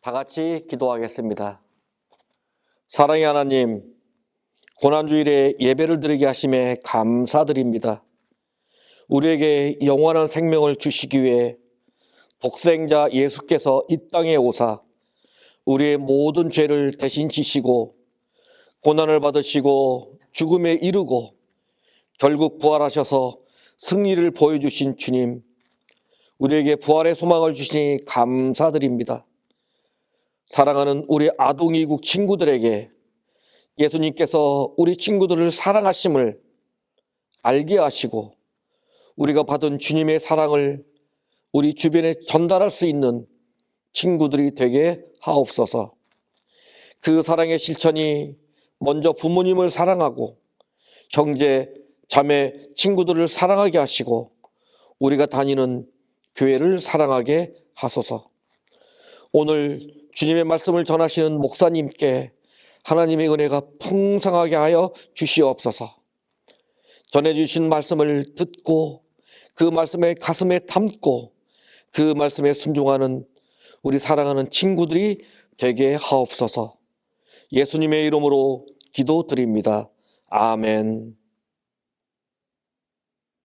다 같이 기도하겠습니다. 사랑의 하나님, 고난주일에 예배를 드리게 하심에 감사드립니다. 우리에게 영원한 생명을 주시기 위해 독생자 예수께서 이 땅에 오사 우리의 모든 죄를 대신 지시고 고난을 받으시고 죽음에 이르고 결국 부활하셔서 승리를 보여주신 주님, 우리에게 부활의 소망을 주시니 감사드립니다. 사랑하는 우리 아동이국 친구들에게 예수님께서 우리 친구들을 사랑하심을 알게 하시고 우리가 받은 주님의 사랑을 우리 주변에 전달할 수 있는 친구들이 되게 하옵소서. 그 사랑의 실천이 먼저 부모님을 사랑하고 형제, 자매, 친구들을 사랑하게 하시고 우리가 다니는 교회를 사랑하게 하소서. 오늘 주님의 말씀을 전하시는 목사님께 하나님의 은혜가 풍성하게 하여 주시옵소서. 전해주신 말씀을 듣고 그 말씀에 가슴에 담고 그 말씀에 순종하는 우리 사랑하는 친구들이 되게 하옵소서. 예수님의 이름으로 기도드립니다. 아멘.